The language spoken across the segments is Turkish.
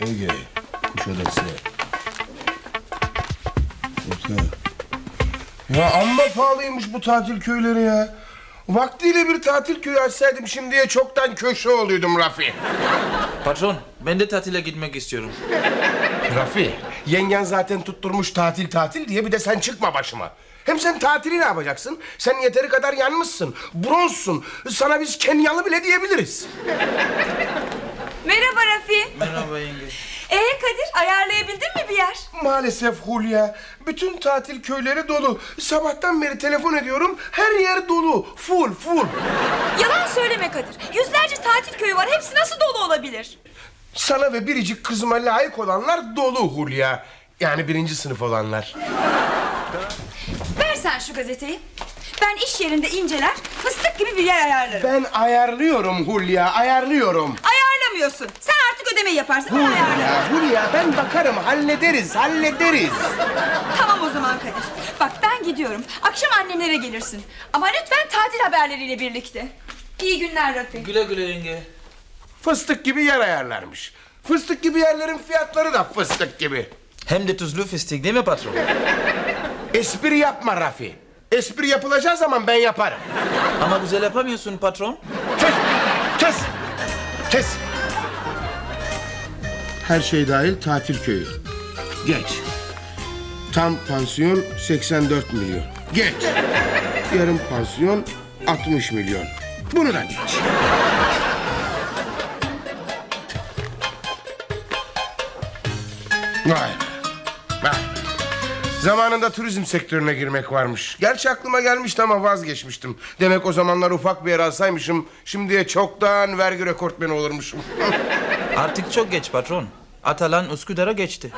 Ege, Kuşadası. Orta. Ya amma pahalıymış bu tatil köyleri ya. Vaktiyle bir tatil köyü açsaydım şimdiye çoktan köşe oluyordum Rafi. Patron, ben de tatile gitmek istiyorum. Rafi, yengen zaten tutturmuş tatil tatil diye bir de sen çıkma başıma. Hem sen tatili ne yapacaksın? Sen yeteri kadar yanmışsın, bronzsun. Sana biz Kenyalı bile diyebiliriz. Merhaba Rafi. Merhaba yenge. Ee Kadir ayarlayabildin mi bir yer? Maalesef Hulya, bütün tatil köyleri dolu. Sabahtan beri telefon ediyorum, her yer dolu. Full, full. Yalan söyleme Kadir. Yüzlerce tatil köyü var. Hepsi nasıl dolu olabilir? Sana ve biricik kızıma layık olanlar dolu Hulya. Yani birinci sınıf olanlar. Ver sen şu gazeteyi. Ben iş yerinde inceler, fıstık gibi bir yer ayarlarım. Ben ayarlıyorum Hulya, ayarlıyorum. Ayarlamıyorsun. Sen artık ödemeyi yaparsın. Ben ayarlarım. Hulya ben bakarım, hallederiz, hallederiz. Tamam o zaman Kadir. Bak ben gidiyorum. Akşam annemlere gelirsin. Ama lütfen tatil haberleriyle birlikte. İyi günler Rafi. Güle güle yenge. Fıstık gibi yer ayarlarmış. Fıstık gibi yerlerin fiyatları da fıstık gibi. Hem de tuzlu fıstık değil mi patron? Espri yapma Rafi. Espri yapılacağı zaman ben yaparım. Ama güzel yapamıyorsun patron. Kes! Kes! Kes! Her şey dahil tatil köyü. Geç. Tam pansiyon 84 milyon. Geç. Yarım pansiyon 60 milyon. Bunu da geç. Vay be. Vay be. Zamanında turizm sektörüne girmek varmış. Gerçi aklıma gelmişti ama vazgeçmiştim. Demek o zamanlar ufak bir yer alsaymışım... ...şimdiye çoktan vergi rekortmeni olurmuşum. Artık çok geç patron. Atalan Üsküdar'a geçti.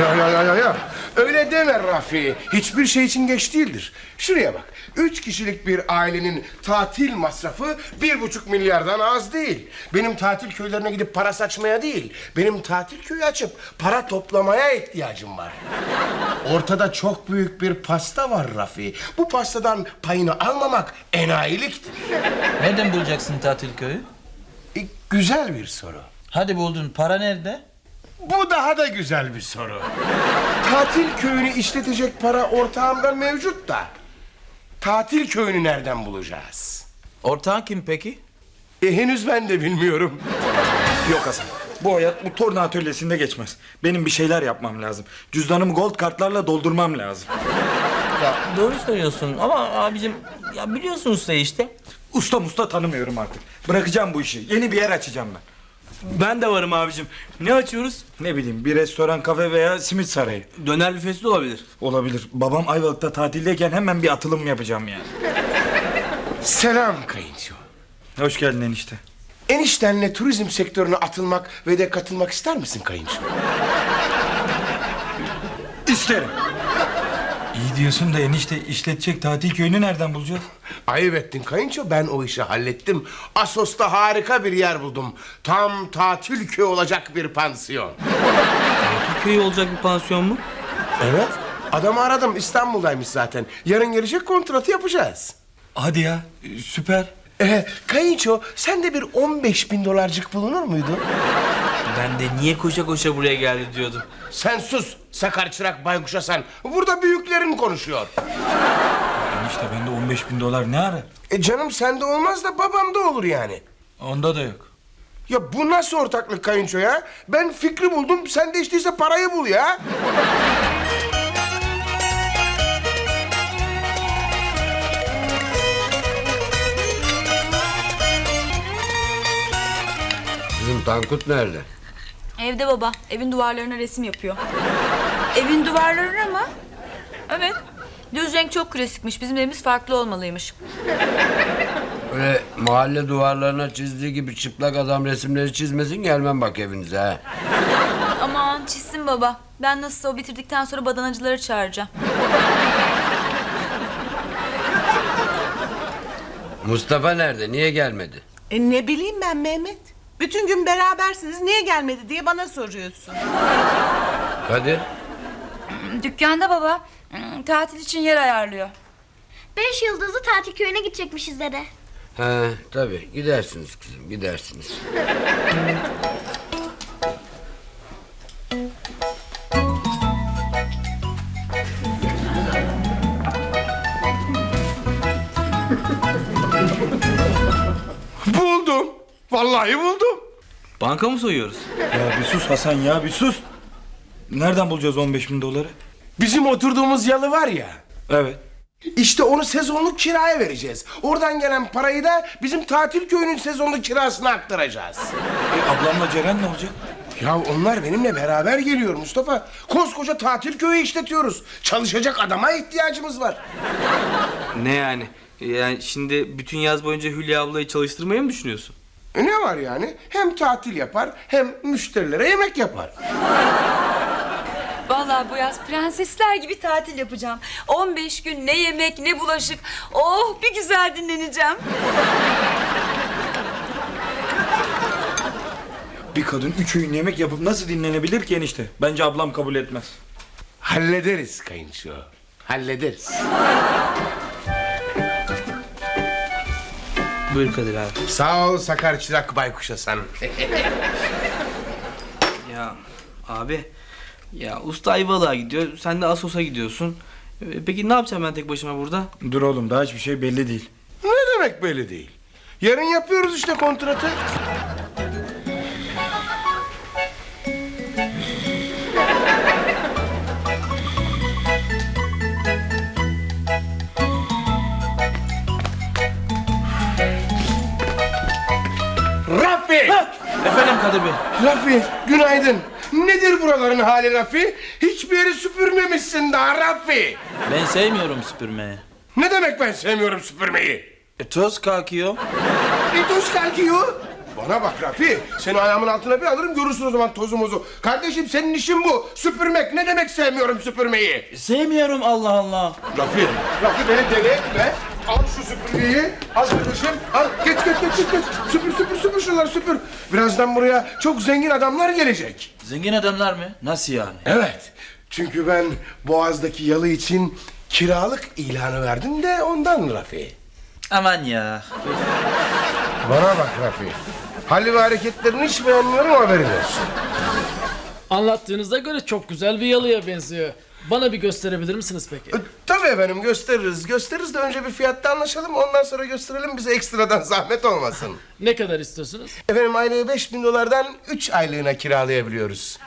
ya ya ya ya ya. Öyle deme Rafi. Hiçbir şey için geç değildir. Şuraya bak. Üç kişilik bir ailenin tatil masrafı bir buçuk milyardan az değil. Benim tatil köylerine gidip para saçmaya değil... ...benim tatil köyü açıp para toplamaya ihtiyacım var. Ortada çok büyük bir pasta var Rafi. Bu pastadan payını almamak enayiliktir. Nereden bulacaksın tatil köyü? E, güzel bir soru. Hadi buldun. Para nerede? Bu daha da güzel bir soru. Tatil köyünü işletecek para ortağımda mevcut da... ...tatil köyünü nereden bulacağız? Ortağın kim peki? E, henüz ben de bilmiyorum. Yok Hasan. Bu hayat bu torna atölyesinde geçmez. Benim bir şeyler yapmam lazım. Cüzdanımı gold kartlarla doldurmam lazım. Ya doğru söylüyorsun ama abicim ya biliyorsun usta işte. Usta musta tanımıyorum artık. Bırakacağım bu işi. Yeni bir yer açacağım ben. Ben de varım abicim. Ne açıyoruz? Ne bileyim bir restoran, kafe veya simit sarayı. Döner büfesi de olabilir. Olabilir. Babam Ayvalık'ta tatildeyken hemen bir atılım yapacağım yani. Selam kayınço. Hoş geldin enişte. Eniştenle turizm sektörüne atılmak ve de katılmak ister misin kayınço? İsterim. İyi diyorsun da enişte işletecek tatil köyünü nereden bulacağız? Ayıp ettin kayınço ben o işi hallettim. Asos'ta harika bir yer buldum. Tam tatil köyü olacak bir pansiyon. Köy olacak bir pansiyon mu? Evet. Adamı aradım İstanbul'daymış zaten. Yarın gelecek kontratı yapacağız. Hadi ya süper. Ee, kayınço sende bir 15 bin dolarcık bulunur muydu? Ben de niye koşa koşa buraya geldi diyordum. Sen sus sakar çırak baykuşa sen. Burada büyüklerin konuşuyor. Enişte bende 15 bin dolar ne ara? E canım sende olmaz da babamda olur yani. Onda da yok. Ya bu nasıl ortaklık kayınço ya? Ben fikri buldum sen de işteyse parayı bul ya. Bizim Tankut nerede? Evde baba. Evin duvarlarına resim yapıyor. Evin duvarlarına mı? Evet. Düz renk çok klasikmiş. Bizim evimiz farklı olmalıymış. Öyle mahalle duvarlarına çizdiği gibi çıplak adam resimleri çizmesin gelmem bak evinize ha. Aman çizsin baba. Ben nasılsa o bitirdikten sonra badanacıları çağıracağım. Mustafa nerede? Niye gelmedi? E ne bileyim ben Mehmet. Bütün gün berabersiniz niye gelmedi diye bana soruyorsun. Kadir? Dükkanda baba. Hmm, Tatil için yer ayarlıyor. Beş yıldızlı tatil köyüne gidecekmişiz dede. He tabii gidersiniz kızım gidersiniz. Banka mı soyuyoruz? Ya bir sus Hasan ya bir sus. Nereden bulacağız 15 bin doları? Bizim oturduğumuz yalı var ya. Evet. İşte onu sezonluk kiraya vereceğiz. Oradan gelen parayı da bizim tatil köyünün sezonluk kirasına aktaracağız. E, ablamla Ceren ne olacak? Ya onlar benimle beraber geliyor Mustafa. Koskoca tatil köyü işletiyoruz. Çalışacak adama ihtiyacımız var. Ne yani? Yani şimdi bütün yaz boyunca Hülya ablayı çalıştırmayı mı düşünüyorsun? E ne var yani? Hem tatil yapar hem müşterilere yemek yapar. Vallahi bu yaz prensesler gibi tatil yapacağım. 15 gün ne yemek ne bulaşık. Oh bir güzel dinleneceğim. Bir kadın üç öğün yemek yapıp nasıl dinlenebilir ki enişte? Bence ablam kabul etmez. Hallederiz kayınço. Hallederiz. Buyur Kadir abi. Sağ ol Sakar Çırak Baykuş Hasan. Ya abi ya usta Ayvalık'a gidiyor sen de Asos'a gidiyorsun. Ee, Peki ne yapacağım ben tek başıma burada? Dur oğlum daha hiçbir şey belli değil. ne demek belli değil. Yarın yapıyoruz işte kontratı. Efendim Kadir Bey. Rafi, günaydın. Nedir buraların hali Rafi? Hiçbir yeri süpürmemişsin daha Rafi. Ben sevmiyorum süpürmeyi. Ne demek ben sevmiyorum süpürmeyi? E, toz kalkıyor. Bir toz kalkıyor. Bana bak Rafi, seni ayağımın altına bir alırım görürsün o zaman tozumuzu. Kardeşim senin işin bu. Süpürmek ne demek sevmiyorum süpürmeyi? Sevmiyorum Allah Allah. Rafi, Rafi beni deli etme. Al şu süpürgeyi, al kardeşim, al. Geç, geç, geç, geç, geç. Süpür, süpür, süpür şunları süpür. Birazdan buraya çok zengin adamlar gelecek. Zengin adamlar mı? Nasıl yani? Evet, çünkü ben Boğaz'daki yalı için kiralık ilanı verdim de ondan Rafi. Aman ya. Bana bak Rafi. Hali ve hareketlerini hiç beğenmiyorum haberin olsun. Anlattığınıza göre çok güzel bir yalıya benziyor. Bana bir gösterebilir misiniz peki? E, Tabii efendim gösteririz. Gösteririz de önce bir fiyatta anlaşalım. Ondan sonra gösterelim bize ekstradan zahmet olmasın. Ne kadar istiyorsunuz? Efendim aylığı 5000 dolardan 3 aylığına kiralayabiliyoruz.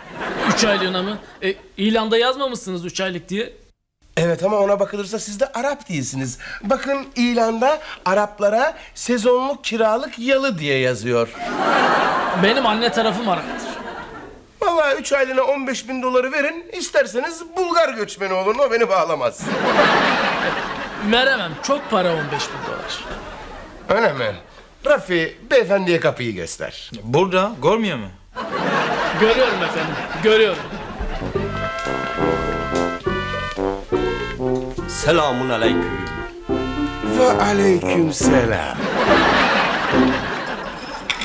Üç aylığına mı? E, ilanda yazmamışsınız üç aylık diye. Evet ama ona bakılırsa siz de Arap değilsiniz. Bakın ilanda Araplara sezonluk kiralık yalı diye yazıyor. Benim anne tarafım Arap'tır. Vallahi 3 aylığına 15 bin doları verin. İsterseniz Bulgar göçmeni olun o beni bağlamaz. Veremem. Çok para 15 bin dolar. Öyle mi? Rafi beyefendiye kapıyı göster. Burada görmüyor mu? Görüyorum efendim. Görüyorum. Selamun aleyküm. Ve aleyküm selam.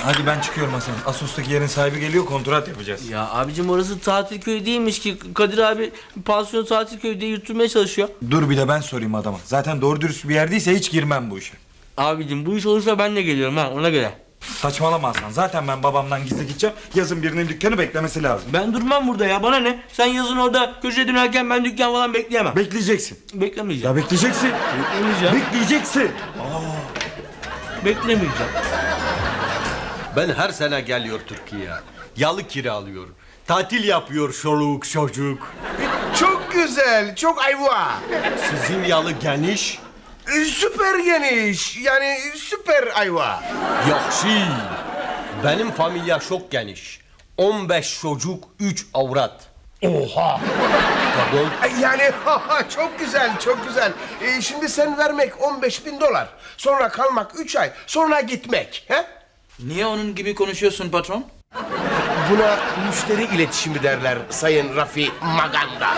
Hadi ben çıkıyorum Hasan. Asos'taki yerin sahibi geliyor kontrat yapacağız. Ya abicim orası tatil köyü değilmiş ki. Kadir abi pansiyon tatil köyü diye yutturmaya çalışıyor. Dur bir de ben sorayım adama. Zaten doğru dürüst bir yerdeyse hiç girmem bu işe. Abicim bu iş olursa ben de geliyorum ha ona göre. Saçmalama Hasan. Zaten ben babamdan gizli gideceğim. Yazın birinin dükkanı beklemesi lazım. Ben durmam burada ya bana ne? Sen yazın orada köşeye dönerken ben dükkan falan bekleyemem. Bekleyeceksin. Beklemeyeceğim. Ya bekleyeceksin. Beklemeyeceğim. Bekleyeceksin. Beklemeyeceğim. Ben her sene geliyor Türkiye. Yalı kiralıyor. Tatil yapıyor çoluk çocuk. Çok güzel, çok ayva. Sizin yalı geniş, Ee, Süper geniş, yani süper ayva. yakşı. Benim familya çok geniş. 15 çocuk, 3 avrat. Oha! Pardon? Yani çok güzel, çok güzel. Ee, şimdi sen vermek 15 bin dolar. Sonra kalmak 3 ay, sonra gitmek. He? Niye onun gibi konuşuyorsun patron? Buna müşteri iletişimi derler Sayın Rafi Maganda.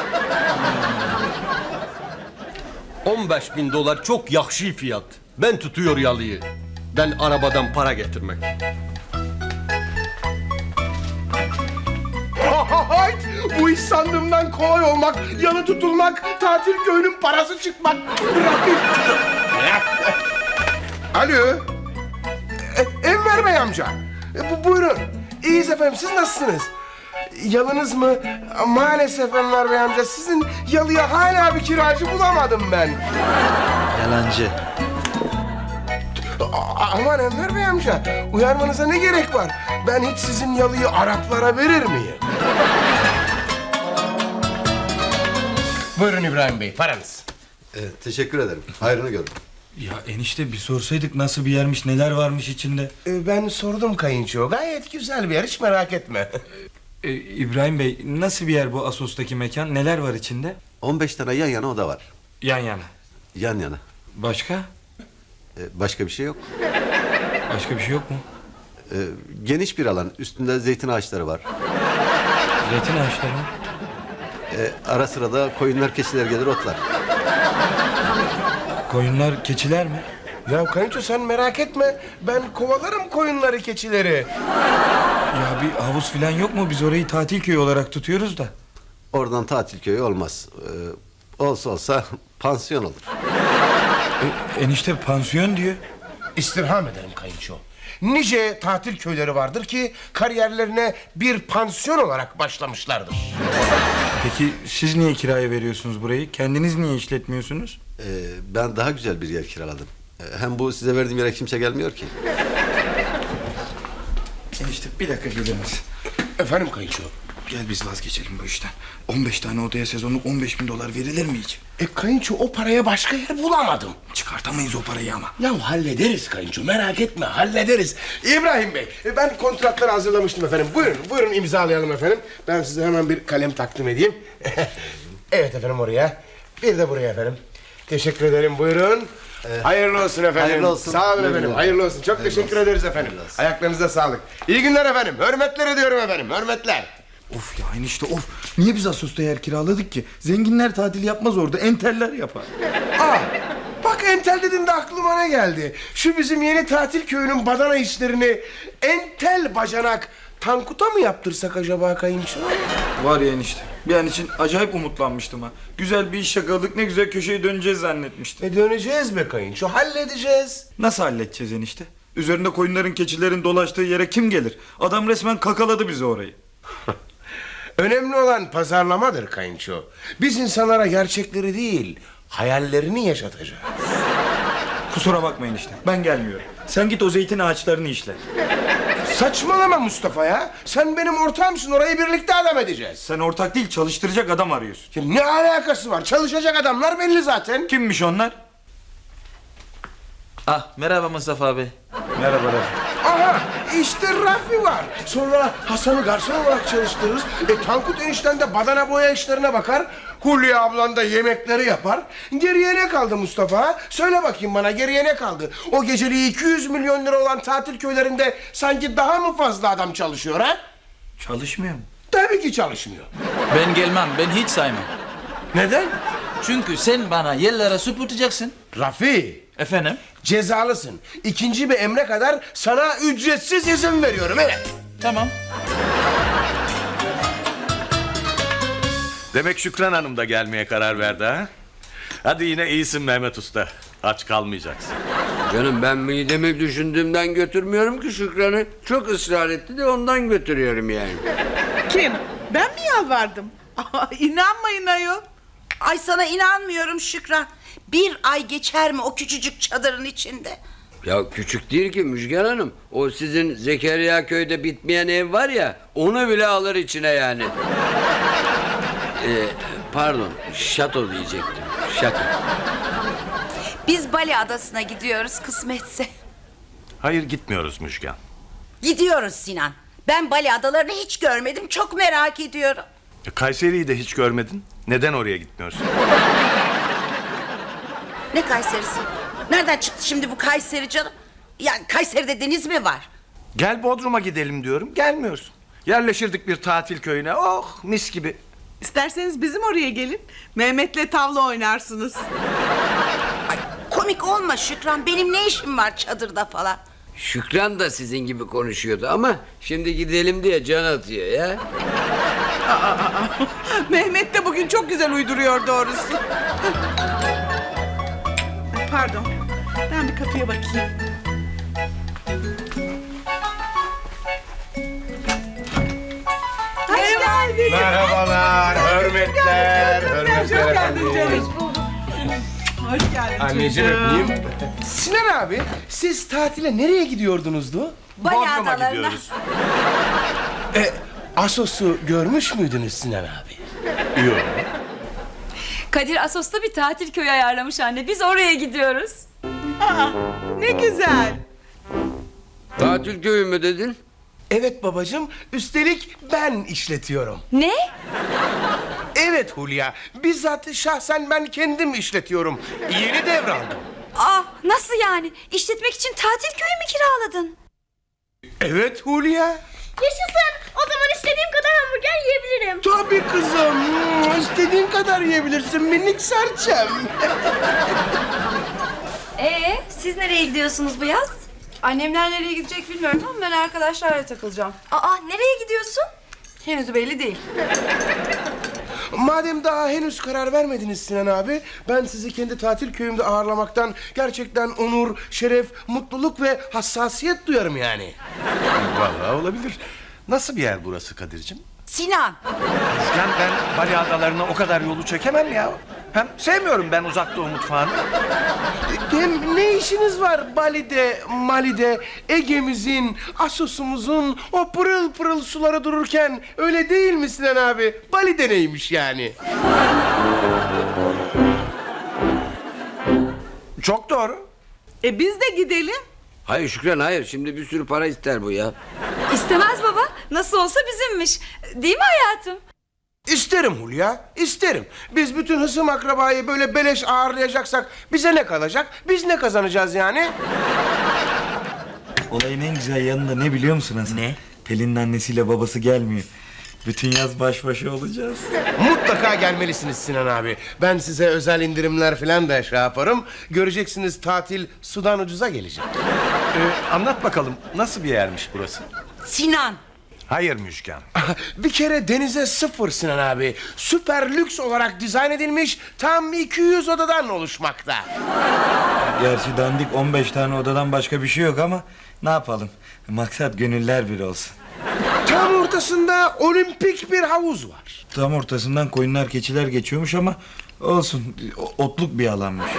15 bin dolar çok yakşı fiyat. Ben tutuyor yalıyı. Ben arabadan para getirmek. Hayt! Bu iş sandığımdan kolay olmak, yanı tutulmak, tatil köyünün parası çıkmak. Rafi! Alo. E, Enver Bey amca. E, bu, buyurun. İyiyiz efendim, siz nasılsınız? Yalınız mı? Maalesef Enver Bey amca, sizin yalıya hala bir kiracı bulamadım ben. Yalancı. A- aman Enver Bey amca, uyarmanıza ne gerek var? Ben hiç sizin yalıyı Araplara verir miyim? Buyurun İbrahim Bey, paranız. teşekkür ederim. Hayrını görün. Ya enişte bir sorsaydık nasıl bir yermiş neler varmış içinde. Ee, Ben sordum kayınço, gayet güzel bir yer, hiç merak etme. Ee, İbrahim Bey nasıl bir yer bu Asos'taki mekan? Neler var içinde? 15 tane yan yana oda var. Yan yana. Yan yana. Başka? Ee, başka bir şey yok. Başka bir şey yok mu? Ee, geniş bir alan. Üstünde zeytin ağaçları var. Zeytin ağaçları mı? Ee, ara sıra da koyunlar, keçiler gelir otlar. Koyunlar, keçiler mi? Ya kayınço sen merak etme, ben kovalarım koyunları, keçileri. Ya bir havuz falan yok mu? Biz orayı tatil köyü olarak tutuyoruz da. Oradan tatil köyü olmaz. Ee, olsa olsa pansiyon olur. E, enişte pansiyon diyor. İstirham ederim kayınço. Nice tatil köyleri vardır ki kariyerlerine bir pansiyon olarak başlamışlardır. Peki siz niye kiraya veriyorsunuz burayı? Kendiniz niye işletmiyorsunuz? Ee, ben daha güzel bir yer kiraladım. Ee, hem bu size verdiğim yere kimse gelmiyor ki. Enişte bir dakika gelir misin? Efendim kayınço. Gel biz vazgeçelim bu işten. 15 tane odaya sezonluk 15 bin dolar verilir mi hiç? E kayınço o paraya başka yer bulamadım. Çıkartamayız o parayı ama. Ya hallederiz kayınço merak etme hallederiz. İbrahim Bey e, ben kontratları hazırlamıştım efendim. Buyurun buyurun imzalayalım efendim. Ben size hemen bir kalem takdim edeyim. evet efendim oraya. Bir de buraya efendim. Teşekkür ederim buyurun. hayırlı olsun efendim. hayırlı olsun. Sağ olun efendim. Hayırlı olsun. Çok Hayırlı teşekkür olsun. ederiz efendim. Ayaklarınıza sağlık. İyi günler efendim. Hürmetler ediyorum efendim. Hürmetler. Of ya enişte of. Niye biz Asos'ta yer kiraladık ki? Zenginler tatil yapmaz orada. Enteller yapar. Aa, bak entel dedin de aklıma ne geldi? Şu bizim yeni tatil köyünün badana işlerini entel bacanak Tankut'a mı yaptırsak acaba kayınço? Var ya enişte. Bir an için acayip umutlanmıştım ha. Güzel bir iş yakaladık ne güzel köşeye döneceğiz zannetmiştim. E döneceğiz be kayınço halledeceğiz. Nasıl halledeceğiz enişte? Üzerinde koyunların keçilerin dolaştığı yere kim gelir? Adam resmen kakaladı bizi orayı. Önemli olan pazarlamadır kayınço. Biz insanlara gerçekleri değil hayallerini yaşatacağız. Kusura bakmayın işte. Ben gelmiyorum. Sen git o zeytin ağaçlarını işle. Saçmalama Mustafa ya. Sen benim ortağımsın orayı birlikte adam edeceğiz. Sen ortak değil çalıştıracak adam arıyorsun. Ya ne alakası var? Çalışacak adamlar belli zaten. Kimmiş onlar? Ah merhaba Mustafa abi. Merhaba Rafi. Aha işte Rafi var. Sonra Hasan'ı garson olarak çalıştırırız. E Tankut enişten de badana boya işlerine bakar. Hulya ablan da yemekleri yapar. Geriye ne kaldı Mustafa? Söyle bakayım bana geriye ne kaldı? O geceliği 200 milyon lira olan tatil köylerinde sanki daha mı fazla adam çalışıyor ha? Çalışmıyor mu? Tabii ki çalışmıyor. Ben gelmem ben hiç saymam. Neden? Çünkü sen bana yerlere süpürteceksin. Rafi Efendim? cezalısın. İkinci bir emre kadar sana ücretsiz izin veriyorum. Evet. Tamam. Demek Şükran Hanım da gelmeye karar verdi ha? Hadi yine iyisin Mehmet Usta. Aç kalmayacaksın. Canım ben midemi düşündüğümden götürmüyorum ki Şükran'ı. Çok ısrar etti de ondan götürüyorum yani. Kim? Ben mi yalvardım? Aa, İnanmayın ayol. Ay sana inanmıyorum Şükran. Bir ay geçer mi o küçücük çadırın içinde? Ya küçük değil ki Müjgan Hanım. O sizin Zekeriya köyde bitmeyen ev var ya onu bile alır içine yani. Ee, pardon şato diyecektim. Şato. Biz Bali adasına gidiyoruz kısmetse. Hayır gitmiyoruz Müjgan. Gidiyoruz Sinan. Ben Bali adalarını hiç görmedim. Çok merak ediyorum. E, Kayseri'yi de hiç görmedin. Neden oraya gitmiyorsun? Ne Kayseri'si? Nereden çıktı şimdi bu Kayseri canım? Yani Kayseri'de deniz mi var? Gel Bodrum'a gidelim diyorum. Gelmiyorsun. Yerleşirdik bir tatil köyüne. Oh mis gibi. İsterseniz bizim oraya gelin. Mehmet'le tavla oynarsınız. Ay, komik olma Şükran. Benim ne işim var çadırda falan? Şükran da sizin gibi konuşuyordu ama şimdi gidelim diye can atıyor ya. Mehmet de bugün çok güzel uyduruyor doğrusu. Pardon. Ben bir kapıya bakayım. Hoş geldin. Merhabalar, Hoş geldin Anneciğim çocuğum. öpeyim. Sinan abi siz tatile nereye gidiyordunuzdu? Bali adalarına. E, Asos'u görmüş müydünüz Sinan abi? Yok. Kadir Asos'ta bir tatil köyü ayarlamış anne. Biz oraya gidiyoruz. Aa, ne güzel. Tatil köyü mü dedin? Evet babacığım üstelik ben işletiyorum. Ne? Evet Hulya bizzat şahsen ben kendim işletiyorum. Yeni devraldım. Aa, nasıl yani? İşletmek için tatil köyü mü kiraladın? Evet Hulya. Yaşasın. O zaman istediğim kadar hamburger yiyebilirim. Tabii kızım. İstediğin kadar yiyebilirsin minik serçem. Ee, siz nereye gidiyorsunuz bu yaz? Annemler nereye gidecek bilmiyorum ama ben arkadaşlarla takılacağım. Aa, nereye gidiyorsun? Henüz belli değil. Madem daha henüz karar vermediniz Sinan abi... ...ben sizi kendi tatil köyümde ağırlamaktan... ...gerçekten onur, şeref, mutluluk ve hassasiyet duyarım yani. Vallahi olabilir. Nasıl bir yer burası Kadir'cim? Sinan. Müjgan ben Bali adalarına o kadar yolu çekemem ya. Hem sevmiyorum ben uzak doğu mutfağını. Hem ne işiniz var Bali'de, Mali'de, Ege'mizin, Asos'umuzun o pırıl pırıl suları dururken öyle değil mi Sinan abi? Bali'de neymiş yani? Çok doğru. E biz de gidelim. Hayır Şükran hayır. Şimdi bir sürü para ister bu ya. İstemez baba. Nasıl olsa bizimmiş. Değil mi hayatım? İsterim Hulya, isterim. Biz bütün hısım akrabayı böyle beleş ağırlayacaksak bize ne kalacak? Biz ne kazanacağız yani? Olayın en güzel yanında ne biliyor musun Hasan? Ne? Pelin'in annesiyle babası gelmiyor. Bütün yaz baş başa olacağız. Mutlaka gelmelisiniz Sinan abi. Ben size özel indirimler falan da şey yaparım. Göreceksiniz tatil sudan ucuza gelecek. Ee, anlat bakalım nasıl bir yermiş burası? Sinan. Hayır Müjgan. Bir kere denize sıfır Sinan abi. Süper lüks olarak dizayn edilmiş tam 200 odadan oluşmakta. Gerçi dandik 15 tane odadan başka bir şey yok ama ne yapalım? Maksat gönüller bir olsun. Tam ortasında olimpik bir havuz var. Tam ortasından koyunlar keçiler geçiyormuş ama olsun otluk bir alanmış.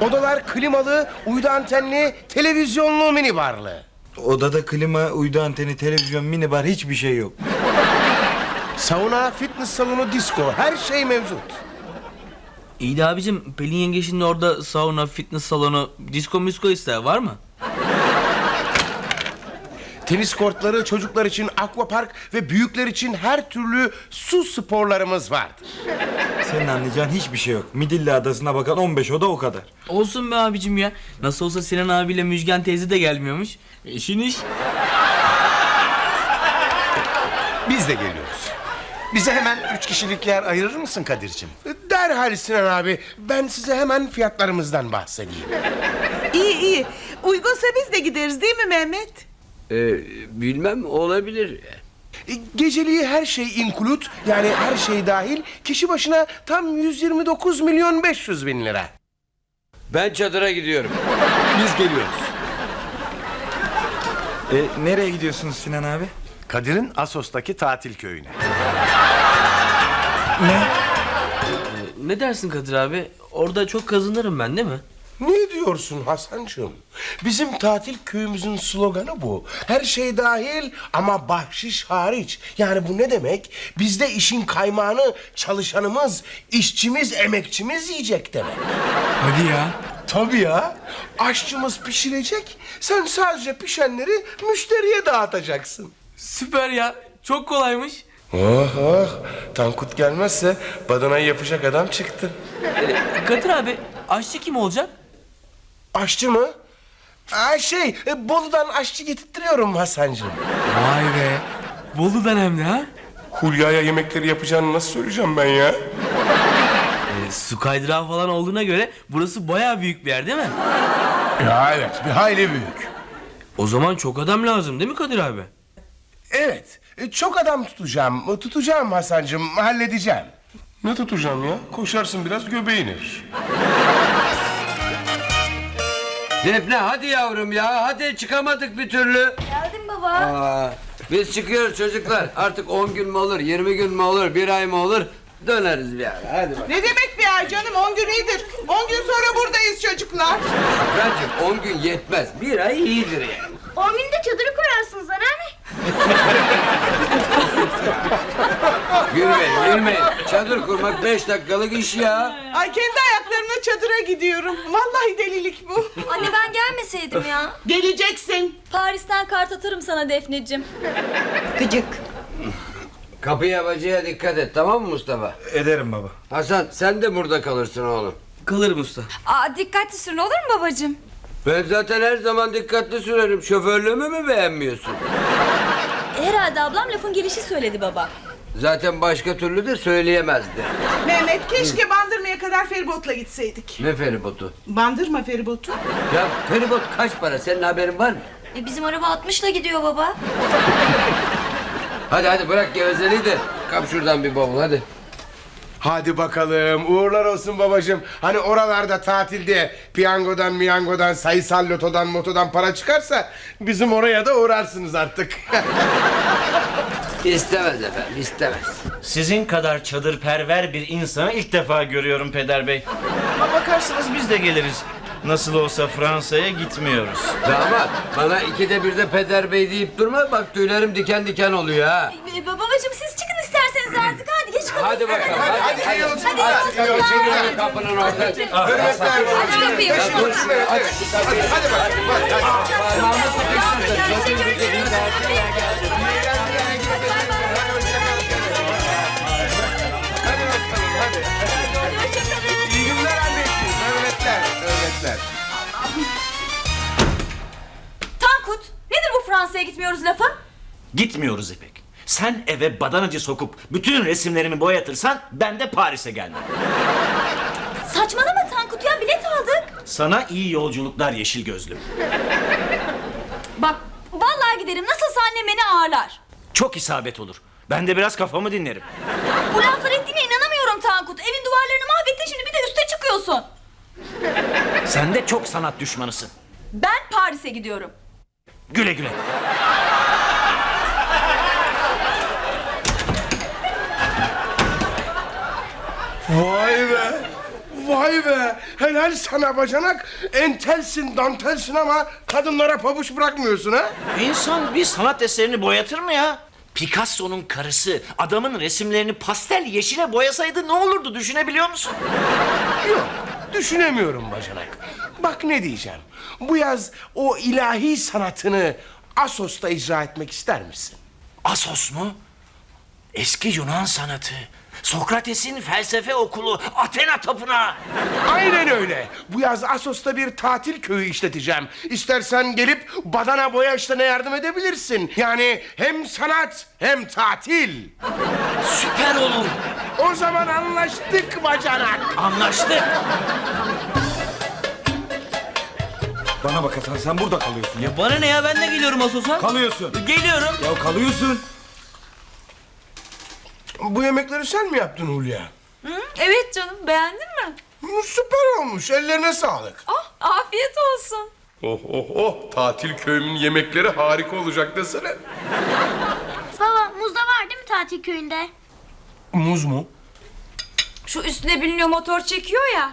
Odalar klimalı, uydu antenli, televizyonlu mini barlı. Odada klima, uydu anteni, televizyon, mini bar hiçbir şey yok. Sauna, fitness salonu, disco her şey mevcut. İyi de abicim Pelin yengeçinin orada sauna, fitness salonu, disco misko ister var mı? Tenis kortları, çocuklar için aquapark ve büyükler için her türlü su sporlarımız vardır. Senin anlayacağın hiçbir şey yok. Midilli adasına bakan 15 oda o kadar. Olsun be abicim ya. Nasıl olsa Sinan abiyle Müjgan teyze de gelmiyormuş. İşin iş. Biz de geliyoruz. Bize hemen üç kişilik yer ayırır mısın Kadir'cim? Derhal Sinan abi ben size hemen fiyatlarımızdan bahsedeyim. İyi iyi. Uygunsa biz de gideriz değil mi Mehmet? Ee, bilmem olabilir. E, Geceliği her şey include yani her şey dahil kişi başına tam 129 milyon 500 bin lira. Ben çadıra gidiyorum. Biz geliyoruz. E, nereye gidiyorsunuz Sinan abi? Kadir'in Asos'taki tatil köyüne. Ne dersin Kadir abi? Orada çok kazanırım ben değil mi? Ne diyorsun Hasancığım? Bizim tatil köyümüzün sloganı bu. Her şey dahil ama bahşiş hariç. Yani bu ne demek? Bizde işin kaymağını çalışanımız, işçimiz, emekçimiz yiyecek demek. Hadi ya. Tabii ya. Aşçımız pişirecek. Sen sadece pişenleri müşteriye dağıtacaksın. Süper ya. Çok kolaymış. Oh oh. Tankut gelmezse badanayı yapacak adam çıktı. Kadir abi aşçı kim olacak? Aşçı mı? Aa, şey, e, Bolu'dan aşçı getirtiyorum Hasancığım. Vay be. Bolu'dan hem de ha? Hulya'ya yemekleri yapacağını nasıl söyleyeceğim ben ya? E, su kaydırağı falan olduğuna göre burası bayağı büyük bir yer değil mi? Ya evet, bir hayli büyük. O zaman çok adam lazım değil mi Kadir abi? Evet, e, çok adam tutacağım. Tutacağım Hasancığım, halledeceğim. Ne tutacağım ya? Koşarsın biraz göbeğin erir. Defne hadi yavrum ya. Hadi çıkamadık bir türlü. Geldim baba. Aa, biz çıkıyoruz çocuklar. Artık 10 gün mü olur, 20 gün mü olur, bir ay mı olur? Döneriz bir ara. Hadi bak. Ne demek bir ay canım 10 gün iyidir. 10 gün sonra buradayız çocuklar. Şükracığım 10 gün yetmez. Bir ay iyidir yani. 10 günde çadırı kurarsınız anneanne. Gülmeyin gülmeyin. Çadır kurmak 5 dakikalık iş ya. Ay kendi ayaklarımla çadıra gidiyorum. Vallahi delilik bu. Anne ben gelmeseydim ya. Geleceksin. Paris'ten kart atarım sana Defneciğim. Gıcık. Kapıya bacaya dikkat et tamam mı Mustafa? Ederim baba. Hasan sen de burada kalırsın oğlum. Kalırım usta. Aa dikkatli sürün olur mu babacığım? Ben zaten her zaman dikkatli sürerim. Şoförlüğümü mü beğenmiyorsun? Herhalde ablam lafın gelişi söyledi baba. Zaten başka türlü de söyleyemezdi. Mehmet keşke Bandırma'ya kadar feribotla gitseydik. Ne feribotu? Bandırma feribotu. Ya feribot kaç para? Senin haberin var mı? E, bizim araba 60'la gidiyor baba. Hadi hadi bırak gevezeliği de kap şuradan bir bavul hadi. Hadi bakalım uğurlar olsun babacığım. Hani oralarda tatilde piyangodan miyangodan sayısal lotodan motodan para çıkarsa bizim oraya da uğrarsınız artık. İstemez efendim istemez. Sizin kadar çadırperver bir insanı ilk defa görüyorum peder bey. Ama bakarsanız biz de geliriz. Nasıl olsa Fransa'ya gitmiyoruz. Damat bana ikide bir de peder bey deyip durma bak tüylerim diken diken oluyor ha. E, babacığım siz çıkın isterseniz artık hadi geç kalın. Hadi bakalım hadi hadi. Hadi iyi. Hadi iyi yolculuklar. Kapının orada. Hürmetler. Aç kapıyı. Hadi, hadi, hadi bakalım. Hadi, hadi. İyi günler anneciğim. Hürmetler. Hürmetler. Tankut nedir bu Fransa'ya gitmiyoruz lafı? Gitmiyoruz İpek. Sen eve badanacı sokup bütün resimlerimi boyatırsan ben de Paris'e gelmem. Saçmalama Tankut ya bilet aldık. Sana iyi yolculuklar yeşil gözlüm. Bak vallahi giderim nasılsa annem beni ağırlar. Çok isabet olur. Ben de biraz kafamı dinlerim. Bu laflar ettiğine inanamıyorum Tankut. Evin duvarlarını mahvettin şimdi bir de üste çıkıyorsun. Sen de çok sanat düşmanısın. Ben Paris'e gidiyorum. Güle güle. Vay be. Vay be. Helal sana bacanak. Entelsin dantelsin ama kadınlara pabuç bırakmıyorsun ha. İnsan bir sanat eserini boyatır mı ya? Picasso'nun karısı adamın resimlerini pastel yeşile boyasaydı ne olurdu düşünebiliyor musun? Yok düşünemiyorum bacanak. Bak ne diyeceğim. Bu yaz o ilahi sanatını Asos'ta icra etmek ister misin? Asos mu? Eski Yunan sanatı. Sokrates'in felsefe okulu, Athena tapınağı. Aynen öyle. Bu yaz Asos'ta bir tatil köyü işleteceğim. İstersen gelip badana boya işlerine yardım edebilirsin. Yani hem sanat hem tatil. Süper olur. O zaman anlaştık bacanak. Anlaştık. Bana bak Hasan sen burada kalıyorsun ya. Bana ne ya ben de geliyorum Asos'a. Kalıyorsun. Geliyorum. Ya kalıyorsun. Bu yemekleri sen mi yaptın Hulya? Evet canım beğendin mi? Hı, Süper olmuş. Ellerine sağlık. Ah afiyet olsun. Oh oh oh. Tatil köyümün yemekleri harika olacak desene. Baba muzda var değil mi tatil köyünde? Muz mu? Şu üstüne biliniyor motor çekiyor ya.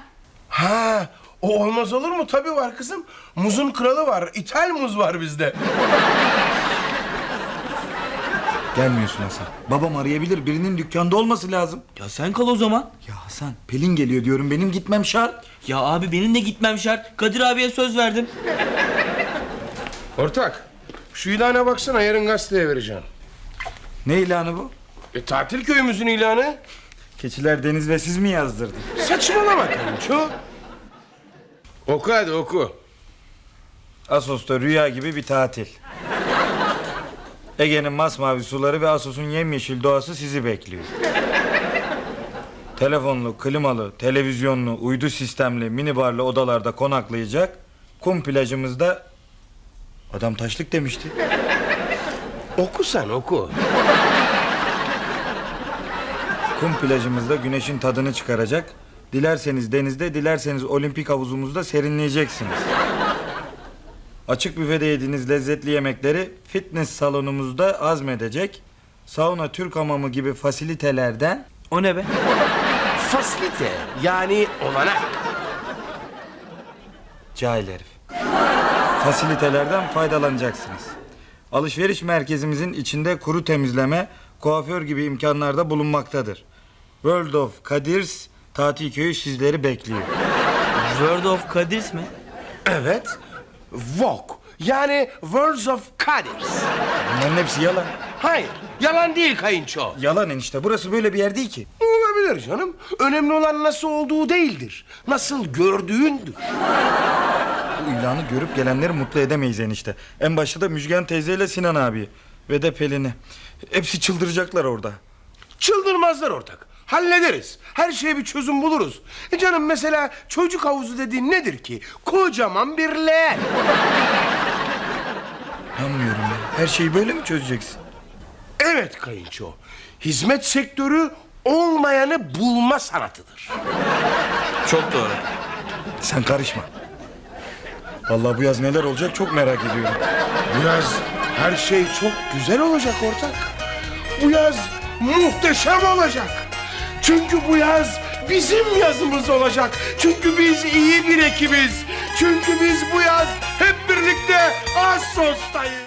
Ha, o olmaz olur mu? Tabii var kızım. Muzun kralı var. İthal muz var bizde. Gelmiyorsun Hasan. Babam arayabilir. Birinin dükkanda olması lazım. Ya sen kal o zaman. Ya Hasan Pelin geliyor diyorum. Benim gitmem şart. Ya abi benim de gitmem şart. Kadir abiye söz verdim. Ortak, şu ilana baksana yarın gazeteye vereceğim. Ne ilanı bu? E, tatil köyümüzün ilanı. Keçiler Deniz ve siz mi yazdırdın? Saçmalama kayınço. Oku hadi oku. Asos'ta rüya gibi bir tatil. Ege'nin masmavi suları ve Asos'un yemyeşil doğası sizi bekliyor. Telefonlu, klimalı, televizyonlu, uydu sistemli, minibarlı odalarda konaklayacak. Kum plajımızda... Adam taşlık demişti. Oku sen oku. Kum plajımızda güneşin tadını çıkaracak. Dilerseniz denizde, dilerseniz olimpik havuzumuzda serinleyeceksiniz. Açık büfede yediğiniz lezzetli yemekleri fitness salonumuzda azmedecek. Sauna, Türk hamamı gibi fasilitelerden O ne be? Fasilite yani olanak. Cahil herif. Fasilitelerden faydalanacaksınız. Alışveriş merkezimizin içinde kuru temizleme, kuaför gibi imkanlarda bulunmaktadır. World of Kadirs tatil köyü sizleri bekliyor. World of Kadirs mi? Evet. Vogue yani Words of Kadirs. Bunların hepsi yalan. Hayır yalan değil kayınço. Yalan enişte. Burası böyle bir yer değil ki. Olabilir canım. Önemli olan nasıl olduğu değildir. Nasıl gördüğündür. Bu ilanı görüp gelenleri mutlu edemeyiz enişte. En başta da Müjgan teyzeyle Sinan abi. Ve de Pelin'i. Hepsi çıldıracaklar orada. Çıldırmazlar ortak. Hallederiz. Her şeye bir çözüm buluruz. E canım mesela çocuk havuzu dediğin nedir ki? Kocaman bir leğen. Anlamıyorum ya. Her şeyi böyle mi çözeceksin? Evet kayınço. Hizmet sektörü olmayanı bulma sanatıdır. Çok doğru. Sen karışma. Vallahi bu yaz neler olacak çok merak ediyorum. Bu yaz her şey çok güzel olacak ortak. Bu yaz muhteşem olacak. Çünkü bu yaz bizim yazımız olacak. Çünkü biz iyi bir ekibiz. Çünkü biz bu yaz hep birlikte Assos'tayız.